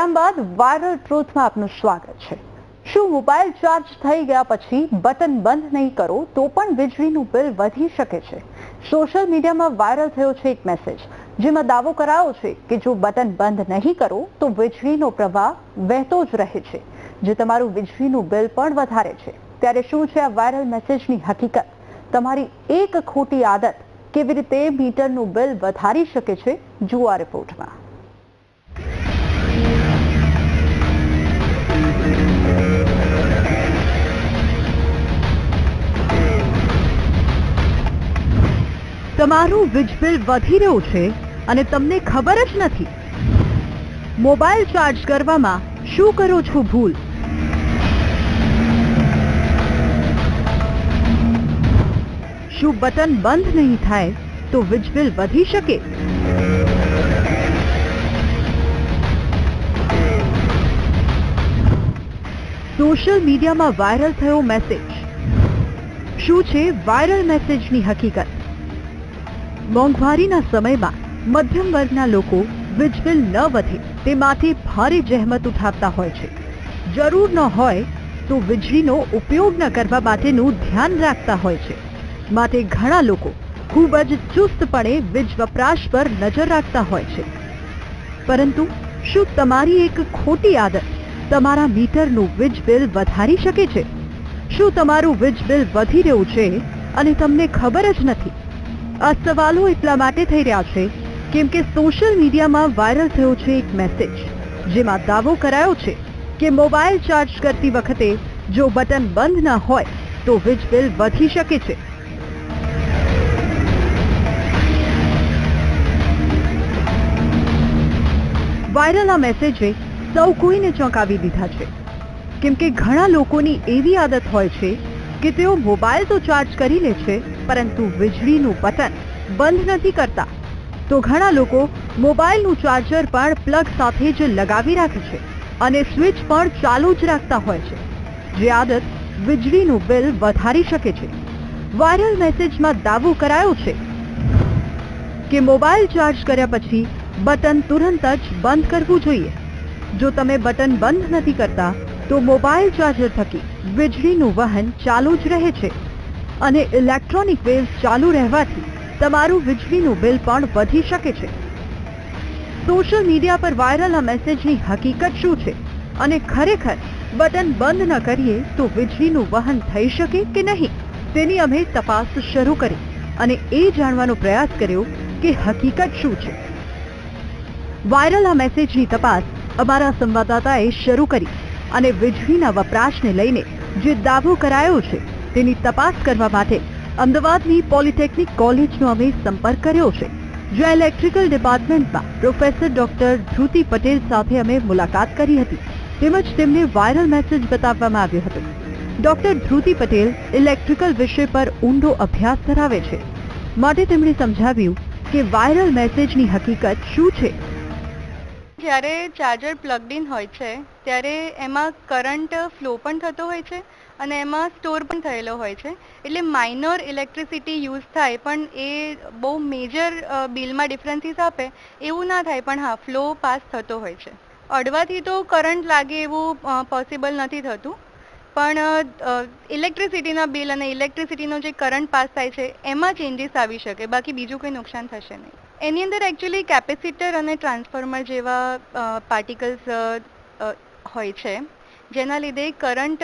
વિરામ બાદ વાયરલ ટ્રુથમાં આપનું સ્વાગત છે. શું મોબાઈલ ચાર્જ થઈ ગયા પછી બટન બંધ નહીં કરો તો પણ વીજળીનું બિલ વધી શકે છે? સોશિયલ મીડિયામાં વાયરલ થયો છે એક મેસેજ જેમાં દાવો કરાયો છે કે જો બટન બંધ નહીં કરો તો વીજળીનો પ્રવાહ વહેતો જ રહે છે. જે તમારું વીજળીનું બિલ પણ વધારે છે, ત્યારે શું છે આ વાયરલ મેસેજની હકીકત? તમારી એક ખોટી આદત કેવી રીતે મીટરનું બિલ વધારી શકે છે? જુઓ આ રિપોર્ટમાં તમારું વીજ બિલ વધી રહ્યું છે અને તમને ખબર જ નથી. મોબાઈલ ચાર્જ કરવામાં શું કરો છો ભૂલ? શું બટન બંધ નહીં થાય તો વીજ બિલ વધી શકે? સોશિયલ મીડિયામાં વાયરલ થયો મેસેજ. શું છે વાયરલ મેસેજની હકીકત? મોંઘવારીના સમયમાં મધ્યમ વર્ગના લોકો વીજ બિલ ન વધે તે માટે ભારે જહેમત ઉઠાવતા હોય છે. જરૂર ન હોય તો વીજળીનો ઉપયોગ ન કરવા માટેનું ધ્યાન રાખતા હોય છે. માટે ઘણા લોકો ખૂબ જ ચુસ્તપણે વીજ વપરાશ પર નજર રાખતા હોય છે. પરંતુ શું તમારી એક ખોટી આદત તમારા મીટરનું વીજ બિલ વધારી શકે છે? શું તમારું વીજ બિલ વધી રહ્યું છે અને તમને ખબર જ નથી આ સવાલો એટલા માટે થઈ રહ્યા છે કેમ કે સોશિયલ મીડિયામાં વાયરલ થયો છે એક મેસેજ, જેમાં દાવો કરાયો છે કે મોબાઈલ ચાર્જ કરતી વખતે જો બટન બંધ ના હોય તો વીજ બિલ વધી શકે છે. વાયરલ આ મેસેજે સૌ કોઈને ચોંકાવી દીધા છે. કેમ કે ઘણા લોકોની એવી આદત હોય છે કે તેઓ મોબાઈલ તો ચાર્જ કરી લે છે, પરંતુ વીજળીનું બટન બંધ નથી કરતા. તો ઘણા લોકો મોબાઈલનું ચાર્જર પણ પ્લગ સાથે જ લગાવી રાખે છે અને સ્વિચ પણ ચાલુ જ રાખતા હોય છે, જે આદત વીજળીનું બિલ વધારી શકે છે. વાયરલ મેસેજમાં દાવો કરાયો છે કે મોબાઈલ ચાર્જ કર્યા પછી બટન તુરંત જ બંધ કરવું જોઈએ. જો તમે બટન બંધ નથી કરતા તો મોબાઈલ ચાર્જર થકી વીજળીનું વહન ચાલુ જ રહે છે. અને ઇલેક્ટ્રોનિક વેવ્સ ચાલુ રહેવાથી તમારું વીજળીનું બિલ પણ વધી શકે છે. સોશિયલ મીડિયા પર વાયરલ આ મેસેજની હકીકત શું છે? અને ખરેખર બટન બંધ ન કરીએ તો વીજળીનું વહન થઈ શકે કે નહીં? તેની અમે તપાસ શરૂ કરી અને એ જાણવાનો પ્રયાસ કર્યો કે હકીકત શું છે. વાયરલ આ મેસેજની તપાસ અમારા સંવાદદાતાએ શરૂ કરી. અને વીજળીના વપરાશને લઈને જે દાવો કરાયો છે, તેની તપાસ કરવા માટે અમદાવાદની પોલિટેકનિક કોલેજનો અમે સંપર્ક કર્યો છે, જ્યાં ઇલેક્ટ્રિકલ ડિપાર્ટમેન્ટમાં પ્રોફેસર ડોક્ટર ધ્રુતિ પટેલ સાથે અમે મુલાકાત કરી હતી, તેમજ તેમને વાયરલ મેસેજ બતાવવામાં આવ્યો હતો. ડોક્ટર ધ્રુતિ પટેલ ઇલેક્ટ્રિકલ વિષય પર ઊંડો અભ્યાસ ધરાવે છે. માટે તેમણે સમજાવ્યું કે વાયરલ મેસેજની હકીકત શું છે? જ્યારે ચાર્જર પ્લગડ ઇન હોય છે ત્યારે એમાં કરંટ ફ્લો પણ થતો હોય છે અને એમાં સ્ટોર પણ થયેલો હોય છે. એટલે માઇનોર ઇલેક્ટ્રિસિટી યુઝ થાય પણ એ બહુ મેજર બિલમાં ડિફરન્સીસ આપે એવું ના થાય પણ હા ફ્લો પાસ થતો હોય છે. અડવાથી તો કરંટ લાગે એવું પોસિબલ નથી થતું. પણ ઇલેક્ટ્રિસિટીના બિલ અને ઇલેક્ટ્રિસિટીનો જે કરંટ પાસ થાય છે એમાં ચેન્જીસ આવી શકે, બાકી બીજું કોઈ નુકસાન થશે નહીં. એની અંદર એકચ્યુઅલી કેપેસિટર અને ટ્રાન્સફોર્મર જેવા પાર્ટિકલ્સ હોય છે. જેના લીધે કરંટ,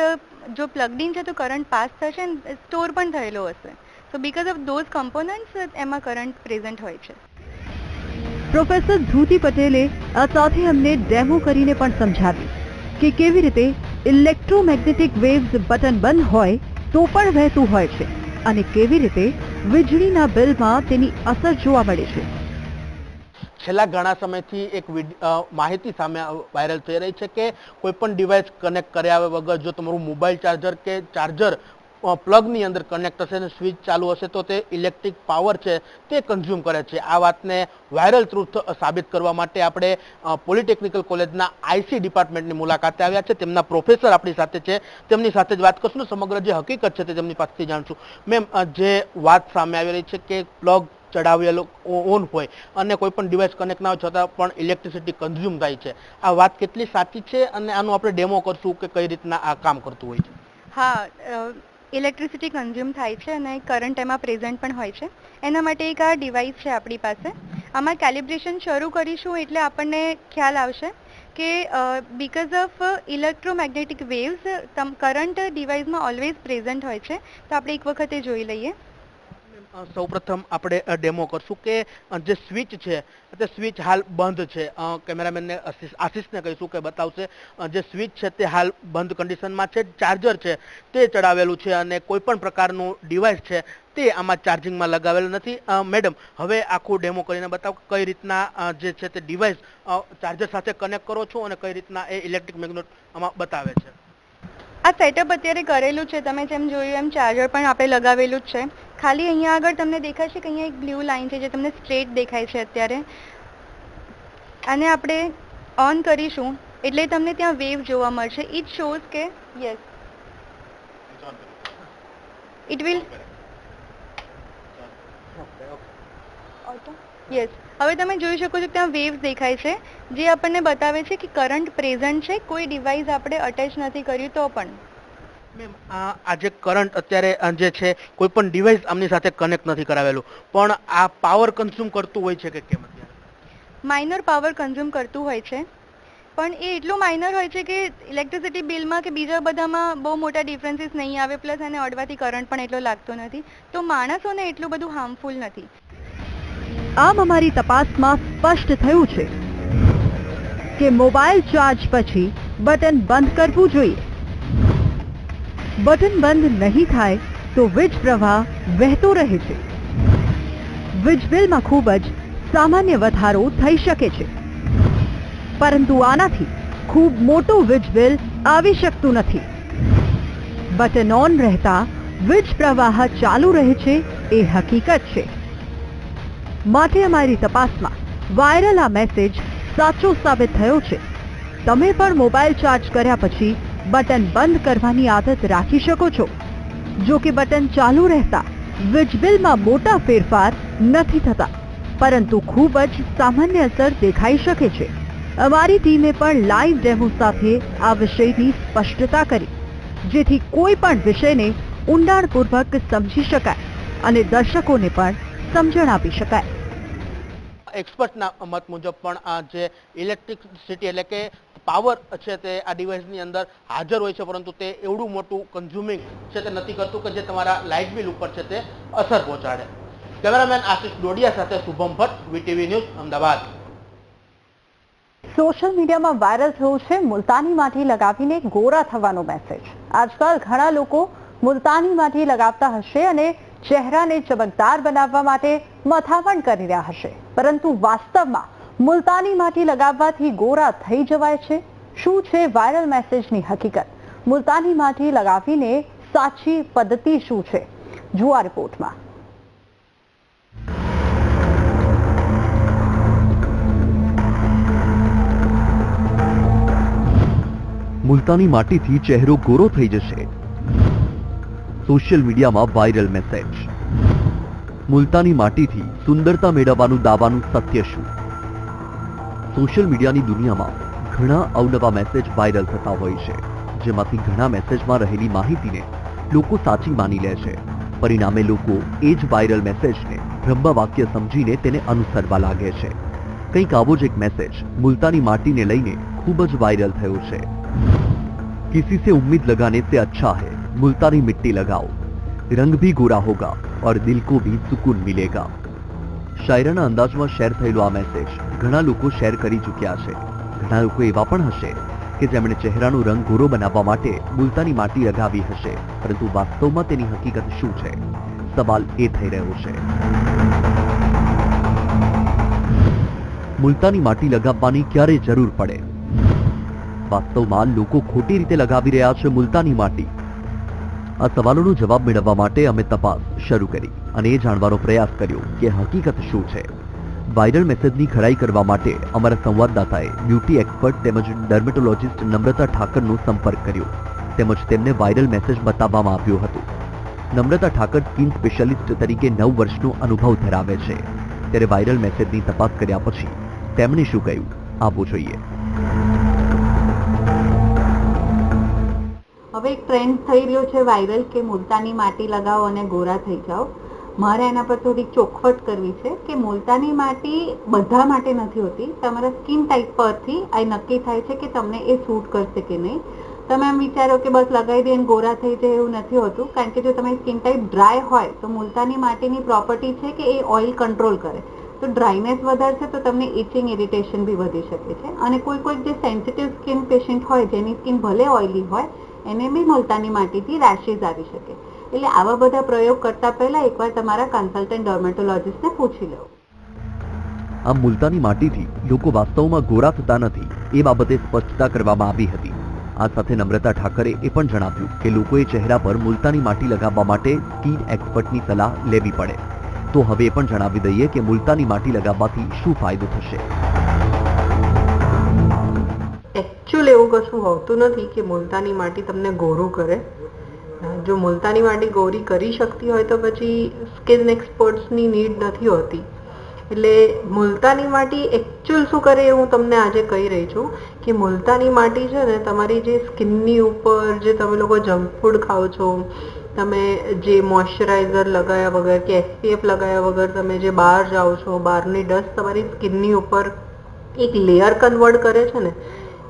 જો પ્લગડ છે તો કરંટ પાસ થશે સ્ટોર પણ થયેલો હશે. So because of those components એમાં કરંટ પ્રેઝન્ટ હોય છે. પ્રોફેસર ધ્રુતિ પટેલે આ સાથે અમને ડેમો કરીને પણ સમજાવ્યું કે કેવી રીતે ઇલેક્ટ્રોમેગ્નેટિક વેવ્સ બટન બંધ હોય તો પણ વહેતું હોય છે અને કેવી રીતે વીજળીના બિલમાં તેની અસર જોવા મળે છે. છેલ્લા ઘણા સમયથી એક માહિતી સામે વાયરલ થઈ રહી છે કે કોઈ પણ ડિવાઇસ કનેક્ટ કર્યા વગર જો તમારું મોબાઈલ ચાર્જર કે ચાર્જર પ્લગની અંદર કનેક્ટ હશે અને સ્વિચ ચાલુ હશે તો તે ઇલેક્ટ્રિક પાવર છે તે કન્ઝ્યુમ કરે છે. આ વાતને વાયરલ ટ્રુથ સાબિત કરવા માટે આપણે પોલિટેકનિકલ કોલેજના આઈસી ડિપાર્ટમેન્ટની મુલાકાતે આવ્યા છે. તેમના પ્રોફેસર આપણી સાથે છે. તેમની સાથે જ વાત કરશું ને સમગ્ર જે હકીકત છે તે તેમની પાસેથી જાણશું. મેમ જે વાત સામે આવી રહી છે કે પ્લગ ચડાવેલો ઓન હોય અને કોઈ પણ ડિવાઇસ કનેક્ટ ના હોય છતાં પણ ઇલેક્ટ્રિસિટી કન્ઝ્યુમ થાય છે. આ વાત કેટલી સાચી છે અને આનું આપણે ડેમો કરશું કે કઈ રીતના આ કામ કરતું હોય છે. હા ઇલેક્ટ્રિસિટી કન્ઝ્યુમ થાય છે અને કરંટ એમાં પ્રેઝન્ટ પણ હોય છે. એના માટે એક આ ડિવાઇસ છે આપણી પાસે. આમાં કેલિબ્રેશન શરૂ કરીશું એટલે આપણને ખ્યાલ આવશે કે because of electromagnetic waves current ડિવાઇસમાં always present હોય છે. તો આપણે એક વખતે જોઈ લઈએ. સૌપ્રથમ આપણે ડેમો કરશું કે જે સ્વિચ છે, તે સ્વિચ હાલ બંધ છે. કેમેરામેનને આશીષ, આશીષને કહીશું કે બતાવશે જે સ્વિચ છે, તે હાલ બંધ કન્ડિશનમાં છે, ચાર્જર છે, તે ચડાવેલું છે અને કોઈ પણ પ્રકારનું ડિવાઇસ છે, તે આમાં ચાર્જિંગમાં લગાવેલું નથી. મેડમ, હવે આખું ડેમો કરીને બતાવો કઈ રીતના જે છે, તે ડિવાઇસ ચાર્જર સાથે કનેક્ટ કરો છો અને કઈ રીતના એ ઇલેક્ટ્રિક મેગ્નેટ આમાં બતાવે છે? આ સેટઅપ અત્યારે કરેલું છે, તમે જેમ જોયું એમ ચાર્જર પણ આપણે લગાવેલું જ છે. ખાલી અહીંયા આગળ તમને દેખાશે કે અહીંયા એક બ્લુ લાઇન છે જે તમને સ્ટ્રેટ દેખાય છે અત્યારે. આને આપણે ઓન કરીશું, એટલે તમને ત્યાં વેવ જોવા મળશે. ઇટ શોઝ કે યસ ઇટ વિલ યસ હવે તમે જોઈ શકો છો ત્યાં વેવ્સ દેખાય છે. જે આપણને બતાવે છે કે કરંટ પ્રેઝન્ટ છે. કોઈ ડિવાઇસ આપણે અટેચ નથી કર્યું તો પણ. મેમ આ આજે કરંટ અત્યારે જે છે કોઈ પણ ડિવાઇસ આમની સાથે કનેક્ટ નથી કરાવેલું. પણ આ પાવર કન્ઝ્યુમ કરતું હોય છે કે કેમ અત્યારે? માઇનર પાવર કન્ઝ્યુમ કરતું હોય છે. પણ એ એટલું માઇનર હોય છે કે ઇલેક્ટ્રિસિટી બિલમાં કે બીજા બધામાં બહુ મોટા ડિફરન્સીસ નહીં આવે પ્લસ એને અડવાથી કરંટ પણ એટલો લાગતો નથી. તો માણસોને એટલું બધું હાર્મફુલ નથી. આમ અમારી તપાસમાં સ્પષ્ટ થયું છે કે મોબાઈલ ચાર્જ પછી બટન બંધ કરવું જોઈએ. બટન બંધ નહીં થાય તો વીજ પ્રવાહ વહેતો રહે છે. વીજ બિલમાં ખૂબ જ સામાન્ય વધારો થઈ શકે છે. પરંતુ આનાથી ખૂબ મોટું વીજ બિલ આવી શકતું નથી. બટન ઓન રહેતા વીજ પ્રવાહ ચાલુ રહે છે એ હકીકત છે. માટે અમારી તપાસમાં વાયરલ આ મેસેજ સાચો સાબિત થયો છે. તમે પણ મોબાઈલ ચાર્જ કર્યા પછી બટન બંધ કરવાની આદત રાખી શકો છો. જો કે બટન ચાલુ રહેતા વીજ બિલમાં મોટા ફેરફાર નથી થતા, પરંતુ ખૂબ જ સામાન્ય અસર દેખાઈ શકે છે. અમારી ટીમે પણ લાઈવ ડેમો સાથે આ વિષયની સ્પષ્ટતા કરી, જેથી કોઈ પણ વિષયને ઊંડાણપૂર્વક સમજી શકાય અને દર્શકોને પણ સમજણ આપી શકાય. એક્સપર્ટના મત મુજબ પણ આ જે ઇલેક્ટ્રિકસિટી એટલે કે પાવર છે તે આ ડિવાઇસની અંદર હાજર હોય છે, પરંતુ તે એવડું મોટું કન્ઝ્યુમિંગ છે તે નથી કરતું કે જે તમારા લાઇટ બિલ ઉપર છે તે અસર પહોંચાડે. કેમેરામેન આશિષ ડોડિયા સાથે Shubham Bhatt, VTV news, Ahmedabad. Social મીડિયામાં વાયરલ થયો છે મુલતાની માટી લગાવીને ગોરા થવાનો મેસેજ આજકાલ ઘણા લોકો મુલતાની માટી લગાવતા હશે અને ચહેરાને ચમકદાર બનાવવા માટે મથામણ કરી રહ્યા હશે. પરંતુ વાસ્તવમાં મુલતાની માટી લગાવવાથી ગોરા થઈ જવાય છે. શું છે વાયરલ મેસેજની હકીકત? મુલતાની માટી લગાવીને સાચી પદ્ધતિ શું છે? જુઓ રિપોર્ટમાં. મુલતાની માટીથી ચહેરો ગોરો થઈ જશે. સોશિયલ મીડિયામાં વાયરલ મેસેજ. મુલતાની માટીથી સુંદરતા મેળવવાનું દાવાનું સત્ય શું? સોશિયલ મીડિયાની દુનિયામાં ઘણા અવનવા મેસેજ વાયરલ થતા હોય છે, જેમાંથી ઘણા મેસેજમાં રહેલી માહિતીને લોકો સાચી માની લે છે. પરિણામે લોકો એ જ વાયરલ મેસેજને બ્રહ્મવાક્ય સમજીને તેને અનુસરવા લાગે છે. કંઈક આવો જ એક મેસેજ મુલતાની માટીને લઈને ખૂબ જ વાયરલ થયો છે. કિસી સે ઉમ્મીદ લગાને સે અચ્છા હૈ, મુલતાની મિટ્ટી લગાઓ. રંગ ભી ગોરા હોગા. और दिल को भी सुकून मिलेगा શાયરાના અંદાજમાં શેર થયેલો આ મેસેજ ઘણા લોકો શેર કરી ચૂક્યા છે ઘણા લોકો એવા પણ હશે કે જેમણે ચહેરાનો રંગ ગોરો બનાવવા માટે મુલતાની માટી લગાવી હશે પરંતુ વાસ્તવમાં તેની હકીકત શું છે સવાલ એ થઈ રહ્યો છે મુલતાની માટી લગાવવાની ક્યારે જરૂર પડે વાસ્તવમાં લોકો ખોટી રીતે લગાવી રહ્યા છે મુલતાની માટી આ સવાલોનો જવાબ મેળવવા માટે અમે તપાસ શરૂ કરી અને એ જાણવાનો પ્રયાસ કર્યો કે હકીકત શું છે. વાયરલ મેસેજની ખરાઈ કરવા માટે અમારા સંવાદદાતાએ બ્યુટી એક્સપર્ટ તેમજ ડર્મેટોલોજિસ્ટ નમ્રતા ઠાકરનો સંપર્ક કર્યો. તેમજ તેમને વાયરલ મેસેજ બતાવવામાં આવ્યો હતો. નમ્રતા ઠાકર સ્કિન સ્પેશિયાલિસ્ટ તરીકે નવ વર્ષનો અનુભવ ધરાવે છે. ત્યારે વાયરલ મેસેજની તપાસ કર્યા પછી તેમણે શું કહ્યું? આવવું જોઈએ. હવે એક ટ્રેન્ડ થઈ રહ્યો છે વાયરલ કે મુલતાની માટી લગાવો અને ગોરા થઈ જાઓ. મારે એના પર થોડીક ચોખવટ કરવી છે કે મુલતાની માટી બધા માટે નથી હોતી. તમારા સ્કિન ટાઈપ પરથી આ નક્કી થાય છે કે તમને એ સૂટ કરશે કે નહીં. તમે એમ વિચારો કે બસ લગાવી દે ગોરા થઈ જાય એવું નથી હોતું. કારણ કે જો તમારી સ્કિન ટાઈપ ડ્રાય હોય, તો મુલતાની માટીની પ્રોપર્ટી છે કે એ ઓઇલ કંટ્રોલ કરે. તો ડ્રાયનેસ વધારશે, તો તમને ઇચિંગ ઇરિટેશન બી વધી શકે છે. અને કોઈ કોઈક જે સેન્સિટિવ સ્કિન પેશન્ટ હોય, જેની સ્કિન ભલે ઓઇલી હોય એને બી મુલતાની માટીથી રેશિસ આવી શકે. એટલે આવા બધા પ્રયોગ કરતા પહેલા એકવાર તમારા કન્સલ્ટન્ટ ડર્મેટોલોજીસ્ટને પૂછી લો. આમ મુલતાની માટીથી લોકો વાસ્તવમાં ગોરા થતા નથી એ બાબતે સ્પષ્ટતા કરવામાં આવી હતી. આ સાથે નમ્રતા ઠાકરે એ પણ જણાવ્યું કે લોકોએ ચહેરા પર મુલતાની માટી લગાવવા માટે સ્કીન એક્સપર્ટની સલાહ લેવી પડે. તો હવે પણ જણાવી દઈએ કે મુલતાની માટી લગાવવાથી શું ફાયદો થશે? એકચ્યુઅલ એવું કશું હોતું નથી કે મુલતાની માટી તમને ગોરું કરે. જો મુલતાની માટી ગોરી કરી શકતી હોય તો પછી સ્કિન એક્સપર્ટ્સની નીડ નથી હોતી. એટલે મુલતાની માટી એકચ્યુઅલ શું કરે એ હું તમને આજે કહી રહી છું કે મુલતાની માટી છે ને તમારી જે સ્કિનની ઉપર જે તમે લોકો જંક ફૂડ ખાઓ છો, તમે જે મોઇશ્ચરાઇઝર લગાવ્યા વગર કે એસપીએફ લગાવ્યા વગર તમે જે બહાર જાઓ છો, બહારની ડસ્ટ તમારી સ્કિનની ઉપર એક લેયર કન્વર્ટ કરે છે ને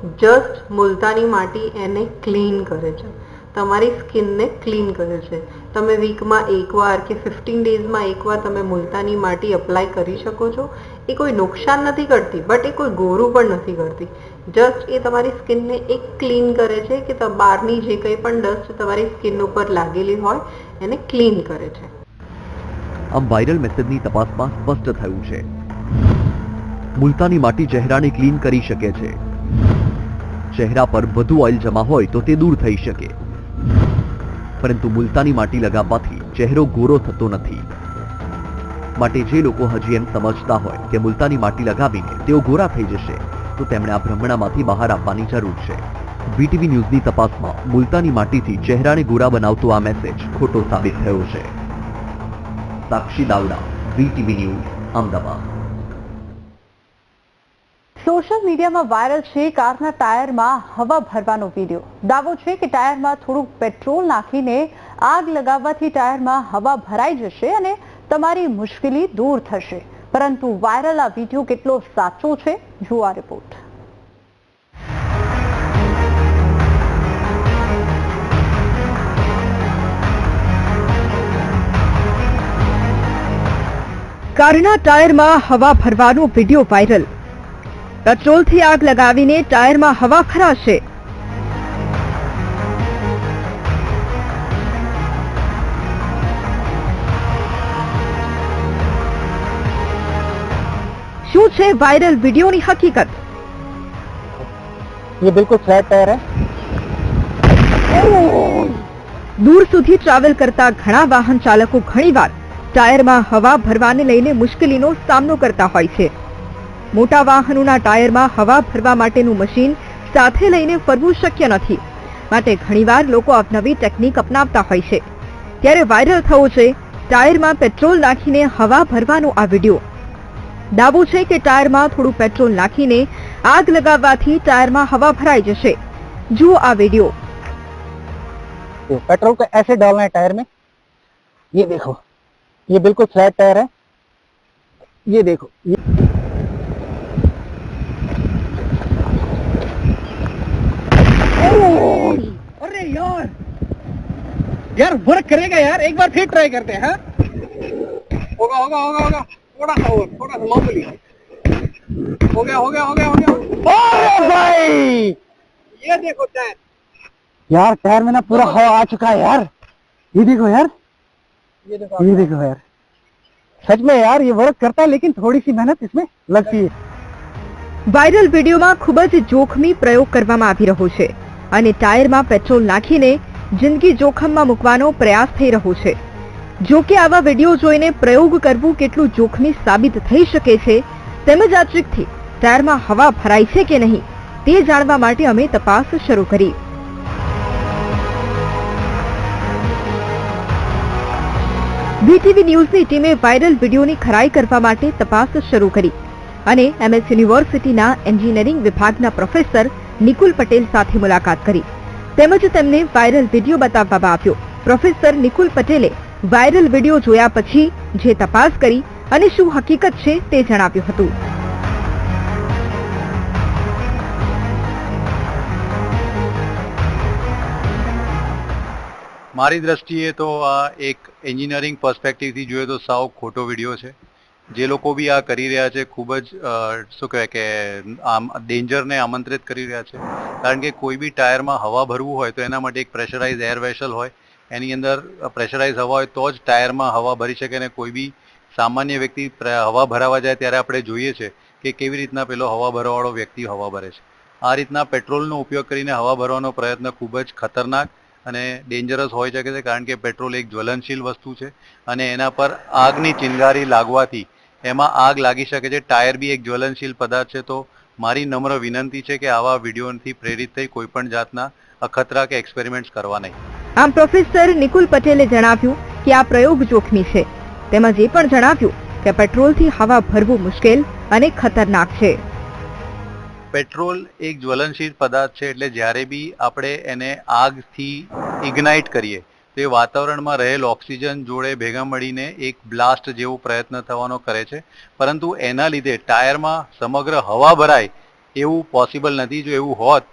જસ્ટ મુલતાની માટી એને ક્લીન કરે છે. તમારી સ્કિનને ક્લીન કરે છે. તમે વીકમાં એકવાર કે ફિફ્ટીન ડેઝમાં એકવાર તમે મુલતાની માટી અપ્લાય કરી શકો છો. એ કોઈ નુકસાન નથી કરતી, બટ એ કોઈ ગોરું પણ નથી કરતી. જસ્ટ એ તમારી સ્કિનને એક ક્લીન કરે છે કે બહારની જે કંઈ પણ ડસ્ટ તમારી સ્કિન ઉપર લાગેલી હોય, એને ક્લીન કરે છે. આમ વાયરલ મેસેજની તપાસમાં સ્પષ્ટ થયું છે. મુલતાની માટી ચહેરાને ક્લીન કરી શકે છે. ચહેરા પર વધુ ઓઇલ જમા હોય તો તે દૂર થઈ શકે. પરંતુ મુલતાની માટી લગાવવાથી ચહેરો ગોરો થતો નથી. માટે જે લોકો હજી એમ સમજતા હોય કે મુલતાની માટી લગાવીને તેઓ ગોરા થઈ જશે, તો તેમણે આ ભ્રમણામાંથી બહાર આવવાની જરૂર છે. વીટીવી ન્યૂઝની તપાસમાં મુલતાની માટીથી ચહેરાને ગોરા બનાવતો આ મેસેજ ખોટો સાબિત થયો છે. Sakshi Davda, VTV news, Ahmedabad. Social મીડિયામાં વાયરલ છે કારના ટાયરમાં હવા ભરવાનો વીડિયો. દાવો છે કે ટાયરમાં થોડુંક પેટ્રોલ નાખીને આગ લગાવવાથી ટાયરમાં હવા ભરાઈ જશે અને તમારી મુશ્કેલી દૂર થશે. પરંતુ વાયરલ આ વીડિયો કેટલો સાચો છે? જુઓ રિપોર્ટ. કારના ટાયરમાં હવા ભરવાનો વીડિયો વાયરલ. પેટ્રોલથી આગ લગાવીને ટાયરમાં હવા ભરાશે શું છે વાયરલ વિડીયોની હકીકત ये बिल्कुल फ्लैट टायर है દૂર સુધી ટ્રાવેલ કરતા ઘણા વાહન ચાલકો ઘણીવાર ટાયરમાં હવા ભરવાને લઈને મુશ્કેલીનો સામનો કરતા હોય છે મોટા વાહનોના ટાયરમાં હવા ભરવા માટેનું મશીન સાથે લઈને ફરવું શક્ય નથી માટે ઘણીવાર લોકો અવનવી ટેકનિક અપનાવતા હોય છે ત્યારે વાયરલ થયો છે ટાયરમાં પેટ્રોલ નાખીને હવા ભરવાનો આ વિડીયો દાવો છે કે ટાયરમાં થોડું પેટ્રોલ નાખીને આગ લગાવવાથી ટાયરમાં હવા ભરાઈ જશે જુઓ આ વિડીયો तो पेट्रोल को ऐसे डालना है टायर में ये देखो ये बिल्कुल फ्लैट टायर है ये देखो ये यार वर्क करेगा यार एक बार फिर ट्राई करते हैं हाँ? होगा होगा होगा होगा थोड़ा सा और थोड़ा सा मामूली हो गया हो गया हो गया हो गया ओ भाई ये देखो टायर यार टायर में ना पूरा हवा आ चुका है यार ये देखो यार ये देखो ये देखो यार सच में यार ये वर्क करता है लेकिन थोड़ी सी मेहनत इसमें लगती है વાયરલ વિડીયોમાં ખૂબ જ જોખમી પ્રયોગ કરવામાં આવી રહ્યો છે અને ટાયરમાં પેટ્રોલ નાખીને જિંદગી જોખમમાં મૂકવાનો પ્રયાસ થઈ રહ્યો છે. જો કે આવા વીડિયો જોઈને પ્રયોગ કરવું કેટલું જોખમી સાબિત થઈ શકે છે, તેમજ આ ટ્રીકથી ટાયરમાં હવા ભરાય છે કે નહીં, તે જાણવા માટે અમે તપાસ શરૂ કરી. બીટીવી ન્યૂઝની ટીમે વાયરલ વિડીયોની ખરાઈ કરવા માટે તપાસ શરૂ કરી અને એમએસ યુનિવર્સિટીના એન્જિનિયરિંગ વિભાગના પ્રોફેસર નિકુલ પટેલ સાથે મુલાકાત કરી. તેમજ તેમને વાયરલ વીડિયો બતાવવામાં આવ્યો. પ્રોફેસર નિકુલ પટેલે વાયરલ વીડિયો જોયા પછી જે તપાસ કરી અને શું હકીકત છે તે જણાવ્યું હતું. મારી દ્રષ્ટિએ તો આ એક એન્જિનિયરિંગ પર્સપેક્ટિવથી જોઈએ તો સાવ ખોટો વીડિયો છે. જે લોકો બી આ કરી રહ્યા છે, ખૂબ જ શું કહેવાય કે, આમ ડેન્જરને આમંત્રિત કરી રહ્યા છે. કારણ કે કોઈ બી ટાયરમાં હવા ભરવું હોય તો એના માટે એક પ્રેશરાઇઝ એર વેસલ હોય. એની અંદર પ્રેશરાઇઝ હવા હોય તો જ ટાયરમાં હવા ભરી શકે અને કોઈ બી સામાન્ય વ્યક્તિ હવા ભરાવા જાય ત્યારે આપણે જોઈએ છે કે કેવી રીતના પેલો હવા ભરવાવાળો વ્યક્તિ હવા ભરે છે. આ રીતના પેટ્રોલનો ઉપયોગ કરીને હવા ભરવાનો પ્રયત્ન ખૂબ જ ખતરનાક અને ડેન્જરસ હોઈ શકે છે, કારણ કે પેટ્રોલ એક જ્વલનશીલ વસ્તુ છે અને એના પર આગની ચિનગારી લાગવાથી એમાં આગ લાગી શકે છે ટાયર બી એક જ્વલનશીલ પદાર્થ છે તો મારી નમ્ર વિનંતી છે કે આવા વિડીયોથી પ્રેરિત થઈ કોઈ પણ જાતના અખતરા કે એક્સપેરિમેન્ટ્સ કરવા નહીં. આમ પ્રોફેસર નિકુલ પટેલે જણાવ્યું કે આ પ્રયોગ જોખમી છે. તેમજ એ પણ જણાવ્યું કે પેટ્રોલથી હવા ભરવું મુશ્કેલ અને ખતરનાક છે. પેટ્રોલ એક જ્વલનશીલ પદાર્થ છે એટલે જ્યારે બી આપણે એને આગથી ઇગ્નાઇટ કરીએ તો વાતાવરણમાં રહેલ ઓક્સિજન જોડે ભેગા મળીને એક બ્લાસ્ટ જેવો પ્રયત્ન થવાનો કરે છે. પરંતુ એના લીધે ટાયરમાં સમગ્ર હવા ભરાય એવું પોસિબલ નથી. જો એવું હોત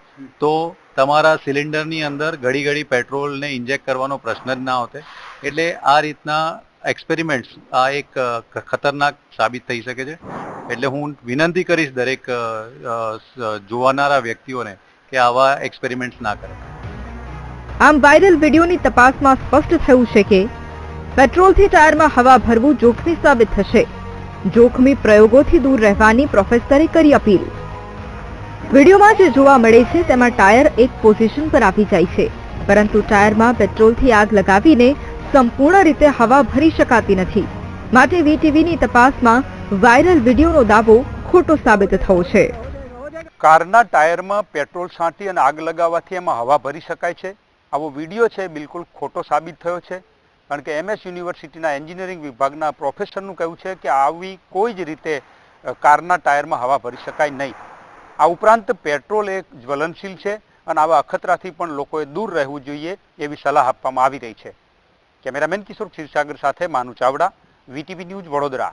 તો તમારા સિલિન્ડરની અંદર ઘડી ઘડી પેટ્રોલને ઇન્જેક્ટ કરવાનો પ્રશ્ન જ ના હોતે એટલે આ રીતના એક્સપેરિમેન્ટ્સ આ એક ખતરનાક સાબિત થઈ શકે છે. એટલે હું વિનંતી કરીશ દરેક જોવાનારા વ્યક્તિઓને કે આવા એક્સપેરિમેન્ટ્સ ના કરે. આમ વાયરલ વિડીયોની તપાસમાં સ્પષ્ટ થયું છે કે પેટ્રોલથી ટાયરમાં હવા ભરવું જોખમી સાબિત થશે. જોખમી પ્રયોગોથી દૂર રહેવાની પ્રોફેસરે કરી અપીલ. વિડીયોમાં જે જોવા મળે છે તેમાં ટાયર એક પોઝિશન પર આવી જાય છે. પરંતુ ટાયરમાં પેટ્રોલથી આગ લગાવીને સંપૂર્ણ રીતે હવા ભરી શકાતી નથી. માટે વીટીવીની તપાસમાં વાયરલ વિડીયોનો દાવો ખોટો સાબિત થયો છે. કારના ટાયરમાં પેટ્રોલ છાંટી અને આગ લગાવવાથી એમાં હવા ભરી શકાય છે? આવો વીડિયો છે બિલકુલ ખોટો સાબિત થયો છે, કારણ કે એમએસ યુનિવર્સિટીના એન્જિનિયરિંગ વિભાગના પ્રોફેસરનું કહેવું છે કે આવી કોઈ જ રીતે કારના ટાયરમાં હવા ભરી શકાય નહીં. આ ઉપરાંત પેટ્રોલ એક જ્વલનશીલ છે અને આવા અખતરાથી પણ લોકોએ દૂર રહેવું જોઈએ એવી સલાહ આપવામાં આવી રહી છે. કેમેરામેન કિશોર ક્ષીરસાગર સાથે માનુ ચાવડા, વીટીવી ન્યૂઝ વડોદરા.